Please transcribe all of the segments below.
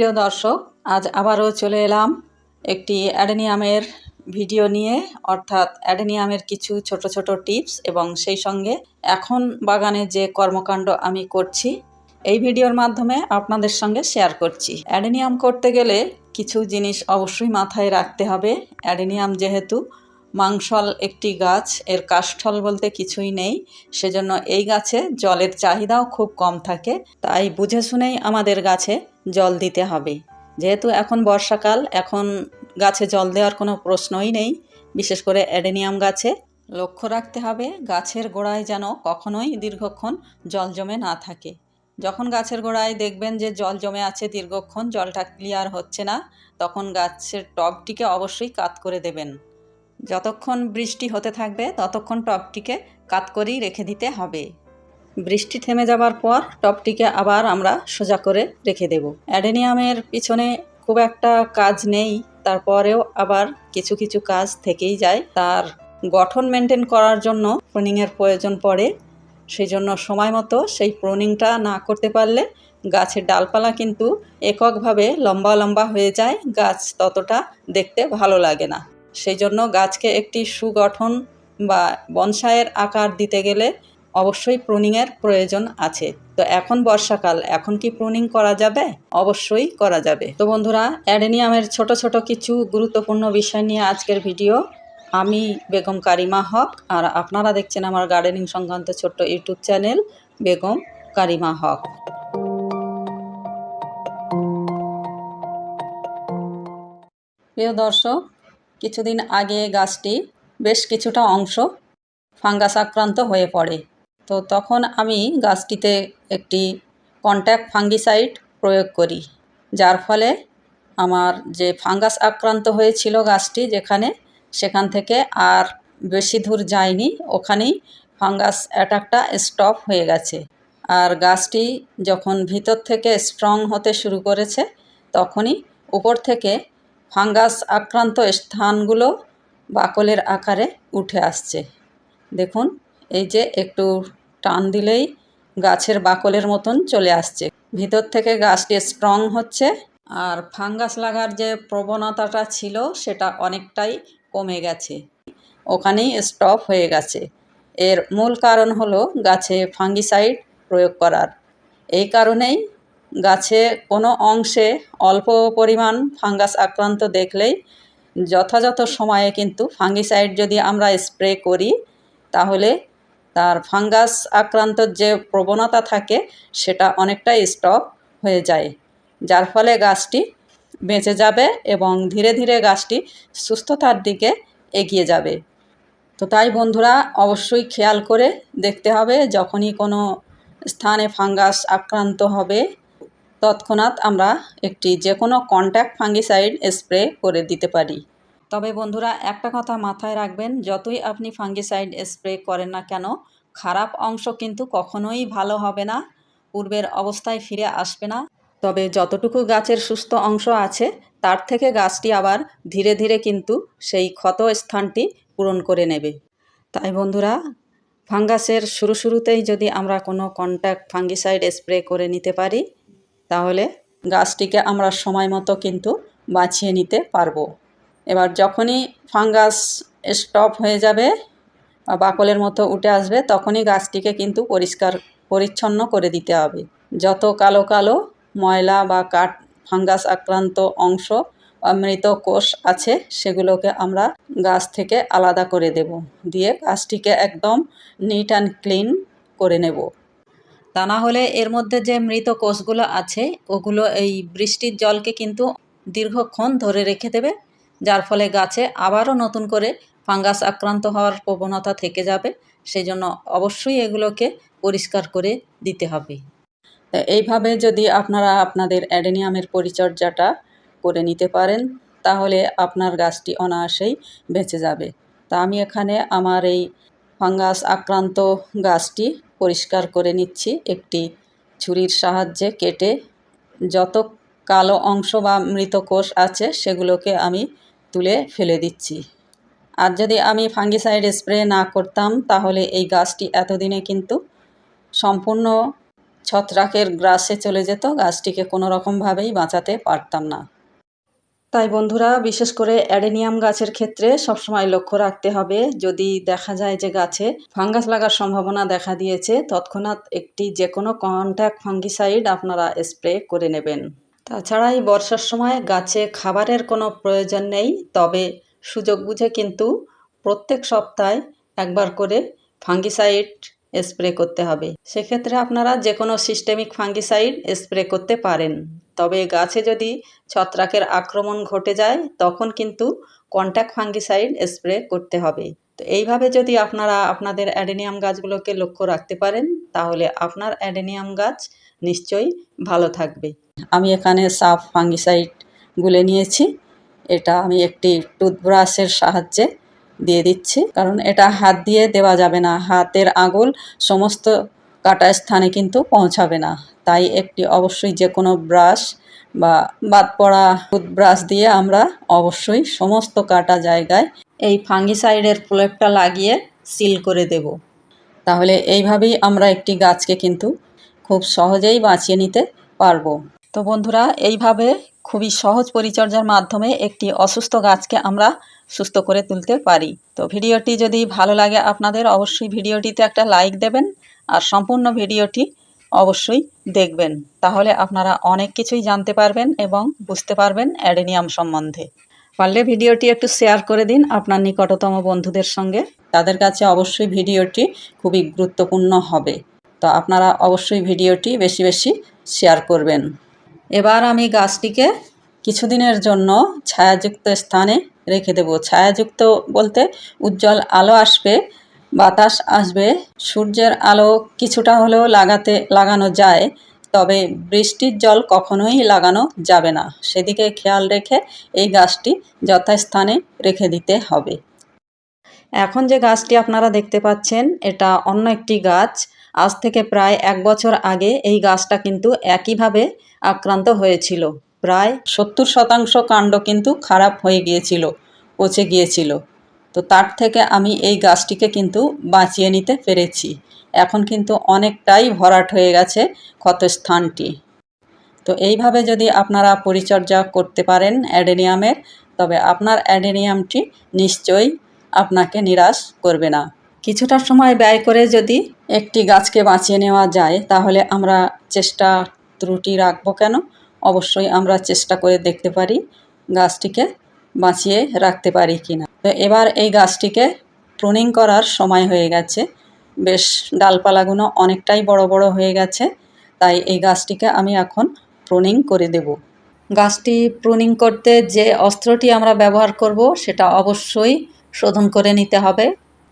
প্রিয় দর্শক, আজ আবারও চলে এলাম একটি অ্যাডেনিয়ামের ভিডিও নিয়ে। অর্থাৎ অ্যাডেনিয়ামের কিছু ছোট ছোট টিপস এবং সেই সঙ্গে এখন বাগানে যে কর্মকাণ্ড আমি করছি, এই ভিডিওর মাধ্যমে আপনাদের সঙ্গে শেয়ার করছি। অ্যাডেনিয়াম করতে গেলে কিছু জিনিস অবশ্যই মাথায় রাখতে হবে। অ্যাডেনিয়াম যেহেতু মাংসল একটি গাছ, এর কাষ্ঠল বলতে কিছুই নেই। সেজন্য এই গাছে জলের চাহিদাও খুব কম থাকে। তাই বুঝে শুনেই আমাদের গাছে জল দিতে হবে। যেহেতু এখন বর্ষাকাল, এখন গাছে জল দেওয়ার কোনো প্রশ্নই নেই। বিশেষ করে অ্যাডেনিয়াম গাছে লক্ষ্য রাখতে হবে, গাছের গোড়ায় যেন কখনোই দীর্ঘক্ষণ জল জমে না থাকে। যখন গাছের গোড়ায় দেখবেন যে জল জমে আছে, দীর্ঘক্ষণ জলটা ক্লিয়ার হচ্ছে না, তখন গাছের টবটিকে অবশ্যই কাত করে দেবেন। যতক্ষণ বৃষ্টি হতে থাকবে, ততক্ষণ টবটিকে কাত করেই রেখে দিতে হবে। বৃষ্টি থেমে যাবার পর টবটিকে আবার আমরা সোজা করে রেখে দেব। অ্যাডেনিয়ামের পিছনে খুব একটা কাজ নেই, তারপরেও আবার কিছু কিছু কাজ থেকেই যায়। তার গঠন মেনটেন করার জন্য প্রুনিংয়ের প্রয়োজন পড়ে সেই জন্য সময় মতো সেই প্রুনিংটা না করতে পারলে গাছের ডালপালা কিন্তু এককভাবে লম্বা লম্বা হয়ে যায়। গাছ ততটা দেখতে ভালো লাগে না। সেই জন্য গাছকে একটি সুগঠন বা বনসাইয়ের আকার দিতে গেলে অবশ্যই প্রুনিংয়ের প্রয়োজন আছে। তো এখন বর্ষাকাল, এখন কি প্রুনিং করা যাবে? অবশ্যই করা যাবে। তো বন্ধুরা, অ্যাডেনিয়ামের ছোট ছোট কিছু গুরুত্বপূর্ণ বিষয় নিয়ে আজকের ভিডিও। আমি বেগম কারিমা হক আর আপনারা দেখছেন আমার গার্ডেনিং সংক্রান্ত ছোট্ট ইউটিউব চ্যানেল বেগম কারিমা হক। প্রিয় দর্শক কিছুদিন আগে গাছটি বেশ কিছুটা অংশ ফাঙ্গাস আক্রান্ত হয়ে পড়ে। তো তখন আমি গাছটিতে একটি কন্ট্যাক্ট ফাঙ্গিসাইড প্রয়োগ করি, যার ফলে আমার যে ফাঙ্গাস আক্রান্ত হয়েছিল গাছটি যেখানে, সেখান থেকে আর বেশি দূর যায়নি, ওখানেই ফাঙ্গাস অ্যাটাকটা স্টপ হয়ে গেছে। আর গাছটি যখন ভিতর থেকে স্ট্রং হতে শুরু করেছে, তখনই উপর থেকে ফাঙ্গাস আক্রান্ত স্থানগুলো বাকলের আকারে উঠে আসছে। দেখুন, এই যে একটু টান দিলেই গাছের বাকলের মতন চলে আসছে। ভিতর থেকে গাছটি স্ট্রং হচ্ছে আর ফাঙ্গাস লাগার যে প্রবণতাটা ছিল সেটা অনেকটাই কমে গেছে। ওখানেই স্টপ হয়ে গেছে। এর মূল কারণ হলো গাছে ফাঙ্গিসাইড প্রয়োগ করার। এই কারণেই গাছে কোনো অংশে অল্প পরিমাণ ফাঙ্গাস আক্রান্ত দেখলেই যথাযথ সময়ে কিন্তু ফাঙ্গিসাইড যদি আমরা স্প্রে করি, তাহলে তার ফাঙ্গাস আক্রান্তর যে প্রবণতা থাকে, সেটা অনেকটাই স্টপ হয়ে যায়, যার ফলে গাছটি বেঁচে যাবে এবং ধীরে ধীরে গাছটি সুস্থতার দিকে এগিয়ে যাবে। তো তাই বন্ধুরা, অবশ্যই খেয়াল করে দেখতে হবে, যখনই কোনো স্থানে ফাঙ্গাস আক্রান্ত হবে তৎক্ষণাৎ আমরা একটি যে কোনো কন্ট্যাক্ট ফাঙ্গিসাইড স্প্রে করে দিতে পারি। তবে বন্ধুরা, একটা কথা মাথায় রাখবেন, যতই আপনি ফাঙ্গিসাইড স্প্রে করেন না কেন, খারাপ অংশ কিন্তু কখনোই ভালো হবে না, পূর্বের অবস্থায় ফিরে আসবে না। তবে যতটুকু গাছের সুস্থ অংশ আছে, তার থেকে গাছটি আবার ধীরে ধীরে কিন্তু সেই ক্ষত স্থানটি পূরণ করে নেবে। তাই বন্ধুরা, ফাঙ্গাসের শুরু শুরুতেই যদি আমরা কোনো কন্ট্যাক্ট ফাঙ্গিসাইড স্প্রে করে নিতে পারি তাহলে গাছটিকে আমরা সময় মতো কিন্তু বাঁচিয়ে নিতে পারব। এবার যখনই ফাঙ্গাস স্টপ হয়ে যাবে বা বাকলের মতো উঠে আসবে, তখনই গাছটিকে কিন্তু পরিষ্কার, পরিচ্ছন্ন করে দিতে হবে। যত কালো কালো ময়লা বা কাঠ, ফাঙ্গাস আক্রান্ত অংশ বা মৃত কোষ আছে, সেগুলোকে আমরা গাছ থেকে আলাদা করে দেব। দিয়ে গাছটিকে একদম নিট অ্যান্ড ক্লিন করে নেব। তা না হলে এর মধ্যে যে মৃত কোষগুলো আছে, ওগুলো এই বৃষ্টির জলকে কিন্তু দীর্ঘক্ষণ ধরে রেখে দেবে, যার ফলে গাছে আবারও নতুন করে ফাঙ্গাস আক্রান্ত হওয়ার প্রবণতা থেকে যাবে। সেই জন্য অবশ্যই এগুলোকে পরিষ্কার করে দিতে হবে। এইভাবে যদি আপনারা আপনাদের অ্যাডেনিয়ামের পরিচর্যাটা করে নিতে পারেন, তাহলে আপনার গাছটি অনায়াসেই বেঁচে যাবে। তা আমি এখানে আমার এই ফাঙ্গাস আক্রান্ত গাছটি পরিষ্কার করে নিচ্ছি। একটি ছুরির সাহায্যে কেটে যত কালো অংশ বা মৃত কোষ আছে, সেগুলোকে আমি তুলে ফেলে দিচ্ছি। আর যদি আমি ফাঙ্গিসাইড স্প্রে না করতাম, তাহলে এই গাছটি এতদিনে কিন্তু সম্পূর্ণ ছত্রাকের গ্রাসে চলে যেত। গাছটিকে কোনো রকমভাবেই বাঁচাতে পারতাম না। তাই বন্ধুরা, বিশেষ করে অ্যাডেনিয়াম গাছের ক্ষেত্রে সবসময় লক্ষ্য রাখতে হবে। যদি দেখা যায় যে গাছে ফাঙ্গাস লাগার সম্ভাবনা দেখা দিয়েছে, তৎক্ষণাৎ একটি যে কোনো কন্ট্যাক্ট ফাঙ্গিসাইড আপনারা স্প্রে করে নেবেন। তাছাড়া এই বর্ষার সময় গাছে খাবারের কোনো প্রয়োজন নেই, তবে সুযোগ বুঝে কিন্তু প্রত্যেক সপ্তাহে একবার করে ফাঙ্গিসাইড স্প্রে করতে হবে। সেক্ষেত্রে আপনারা যে কোনো সিস্টেমিক ফাঙ্গিসাইড স্প্রে করতে পারেন। তবে গাছে যদি ছত্রাকের আক্রমণ ঘটে যায়, তখন কিন্তু কন্ট্যাক্ট ফাঙ্গিসাইড স্প্রে করতে হবে। তো এইভাবে যদি আপনারা আপনাদের অ্যাডেনিয়াম গাছগুলোকে লক্ষ্য রাখতে পারেন, তাহলে আপনার অ্যাডেনিয়াম গাছ নিশ্চয়ই ভালো থাকবে। আমি এখানে সাফ ফাঙ্গিসাইড গুলে নিয়েছি। এটা আমি একটি টুথব্রাশের সাহায্যে দিয়ে দিচ্ছি। কারণ এটা হাত দিয়ে দেওয়া যাবে না। হাতের আঙুল সমস্ত কাটা স্থানে কিন্তু পৌঁছাবে না। তাই একটি অবশ্যই যে কোনো ব্রাশ বা বাদ পড়া টুথব্রাশ দিয়ে আমরা অবশ্যই সমস্ত কাটা জায়গায় এই ফাঙ্গিসাইডের প্রলেপটা লাগিয়ে সিল করে দেব। তাহলে এইভাবেই আমরা একটি গাছকে কিন্তু খুব সহজেই বাঁচিয়ে নিতে পারব। তো বন্ধুরা, এইভাবে খুবই সহজ পরিচর্যার মাধ্যমে একটি অসুস্থ গাছকে আমরা সুস্থ করে তুলতে পারি। তো ভিডিওটি যদি ভালো লাগে আপনাদের, অবশ্যই ভিডিওটিতে একটা লাইক দেবেন আর সম্পূর্ণ ভিডিওটি অবশ্যই দেখবেন। তাহলে আপনারা অনেক কিছুই জানতে পারবেন এবং বুঝতে পারবেন অ্যাডেনিয়াম সম্বন্ধে। পারলে ভিডিওটি একটু শেয়ার করে দিন আপনার নিকটতম বন্ধুদের সঙ্গে। তাদের কাছে অবশ্যই ভিডিওটি খুবই গুরুত্বপূর্ণ হবে। তো আপনারা অবশ্যই ভিডিওটি বেশি বেশি শেয়ার করবেন। এবার আমি গাছটিকে কিছুদিনের জন্য ছায়াযুক্ত স্থানে রেখে দেব। ছায়াযুক্ত বলতে উজ্জ্বল আলো আসবে বাতাস আসবে। সূর্যের আলো কিছুটা হলেও লাগাতে, লাগানো যায়, তবে বৃষ্টির জল কখনোই লাগানো যাবে না। সেদিকে খেয়াল রেখে এই গাছটি যথাস্থানে রেখে দিতে হবে। এখন যে গাছটি আপনারা দেখতে পাচ্ছেন, এটা অন্য একটি গাছ। আজ থেকে প্রায় এক বছর আগে এই গাছটা কিন্তু একইভাবে আক্রান্ত হয়েছিল। প্রায় সত্তর শতাংশ কাণ্ড কিন্তু খারাপ হয়ে গিয়েছিল, পচে গিয়েছিল। তো তার থেকে আমি এই গাছটিকে কিন্তু বাঁচিয়ে নিতে পেরেছি। এখন কিন্তু অনেকটাই ভরাট হয়ে গেছে ক্ষতস্থানটি। তো এইভাবে যদি আপনারা পরিচর্যা করতে পারেন অ্যাডেনিয়ামের, তবে আপনার অ্যাডেনিয়ামটি নিশ্চয়ই আপনাকে নিরাশ করবে না। কিছুটা সময় ব্যয় করে যদি একটি গাছকে বাঁচিয়ে নেওয়া যায়, তাহলে আমরা চেষ্টা ত্রুটি রাখব কেন? অবশ্যই আমরা চেষ্টা করে দেখতে পারি গাছটিকে বাঁচিয়ে রাখতে পারি কি না তো এবার এই গাছটিকে প্রুনিং করার সময় হয়ে গেছে। বেশ ডালপালাগুলো অনেকটাই বড় বড় হয়ে গেছে, তাই এই গাছটিকে আমি এখন প্রুনিং করে দেব। গাছটি প্রুনিং করতে যে অস্ত্রটি আমরা ব্যবহার করব, সেটা অবশ্যই শোধন করে নিতে হবে।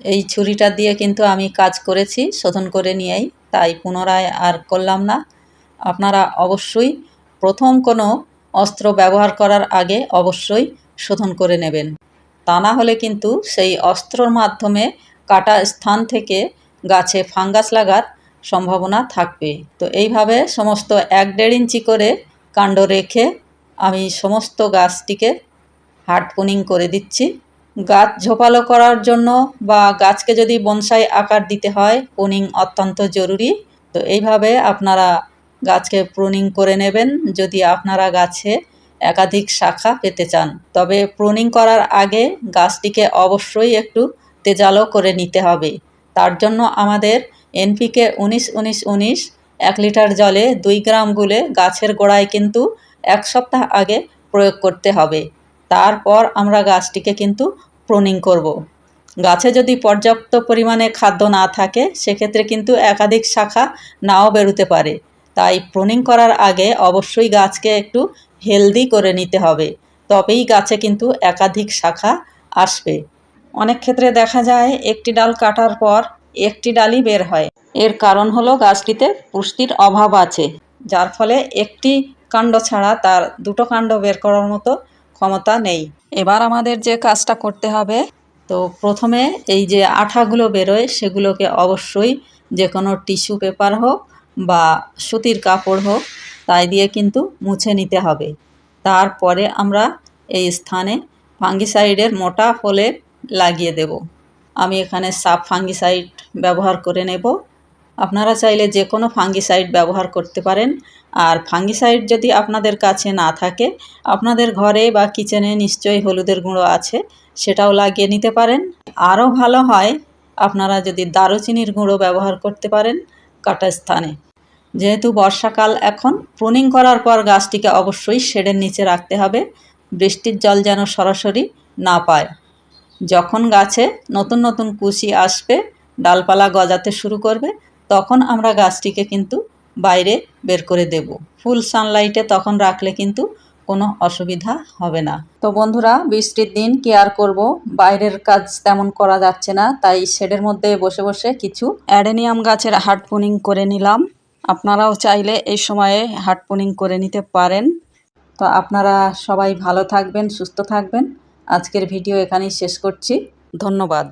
এই ছুরিটা দিয়ে কিন্তু আমি কাজ করেছি, শোধন করে নিয়েই, তাই পুনরায় আর করলাম না। আপনারা অবশ্যই প্রথম কোনো অস্ত্র ব্যবহার করার আগে অবশ্যই শোধন করে নেবেন। তা না হলে কিন্তু সেই অস্ত্রর মাধ্যমে কাটা স্থান থেকে গাছে ফাঙ্গাস লাগার সম্ভাবনা থাকবে। তো এইভাবে সমস্ত এক দেড় ইঞ্চি করে কাণ্ড রেখে আমি সমস্ত গাছটিকে হার্ড পুনিং করে দিচ্ছি। গাছ ঝোপালো করার জন্য বা গাছকে যদি বনসাই আকার দিতে হয়, পুনিং অত্যন্ত জরুরি। তো এইভাবে আপনারা গাছকে প্রুনিং করে নেবেন। যদি আপনারা গাছে একাধিক শাখা পেতে চান। তবে প্রুনিং করার আগে গাছটিকে অবশ্যই একটু তেজালো করে নিতে হবে। তার জন্য আমাদের এনপিকে উনিশ উনিশ উনিশ এক লিটার জলে দুই গ্রাম গুলে গাছের গোড়ায় কিন্তু এক সপ্তাহ আগে প্রয়োগ করতে হবে। তারপর আমরা গাছটিকে কিন্তু প্রুনিং করব। গাছে যদি পর্যাপ্ত পরিমাণে খাদ্য না থাকে, সেক্ষেত্রে কিন্তু একাধিক শাখা নাও বেরোতে পারে। তাই প্রুনিং করার আগে অবশ্যই গাছকে একটু হেলদি করে নিতে হবে। তবেই গাছে কিন্তু একাধিক শাখা আসবে। অনেক ক্ষেত্রে দেখা যায় একটি ডাল কাটার পর একটি ডালই বের হয়। এর কারণ হলো গাছটিতে পুষ্টির অভাব আছে, যার ফলে একটি কাণ্ড ছাড়া তার দুটো কাণ্ড বের করার মতো ক্ষমতা নেই। এবার আমাদের যে কাজটা করতে হবে, তো প্রথমে এই যে আঠাগুলো বেরোয় সেগুলোকে অবশ্যই যে কোনো টিস্যু পেপার হোক বা সুতির কাপড় হোক, তাই দিয়ে কিন্তু মুছে নিতে হবে। তারপরে আমরা এই স্থানে ফাঙ্গিসাইডের মোটা ফলে লাগিয়ে দেব। আমি এখানে সাব ফাঙ্গিসাইড ব্যবহার করে নেব। আপনারা চাইলে যে কোনো ফাঙ্গিসাইড ব্যবহার করতে পারেন। আর ফাঙ্গিসাইড যদি আপনাদের কাছে না থাকে, আপনাদের ঘরে বা কিচেনে নিশ্চয়ই হলুদের গুঁড়ো আছে, সেটাও লাগিয়ে নিতে পারেন। আরও ভালো হয়, আপনারা যদি দারুচিনির গুঁড়ো ব্যবহার করতে পারেন। কাটা স্থানে। যেহেতু বর্ষাকাল এখন, প্রুনিং করার পর গাছটিকে অবশ্যই শেডের নিচে রাখতে হবে। বৃষ্টির জল যেন সরাসরি না পায়। যখন গাছে নতুন নতুন কুশি আসবে, ডালপালা গজাতে শুরু করবে, তখন আমরা গাছটিকে কিন্তু বাইরে বের করে দেব। ফুল সানলাইটে তখন রাখলে কিন্তু কোনো অসুবিধা হবে না। তো বন্ধুরা, বৃষ্টির দিন কেয়ার করব? বাইরের কাজ তেমন করা যাচ্ছে না, তাই শেডের মধ্যে বসে বসে কিছু অ্যাডেনিয়াম গাছের হার্ডপুনিং করে নিলাম। আপনারাও চাইলে এই সময়ে হার্ডপুনিং করে নিতে পারেন। তো আপনারা সবাই ভালো থাকবেন, সুস্থ থাকবেন। আজকের ভিডিও এখানেই শেষ করছি। ধন্যবাদ।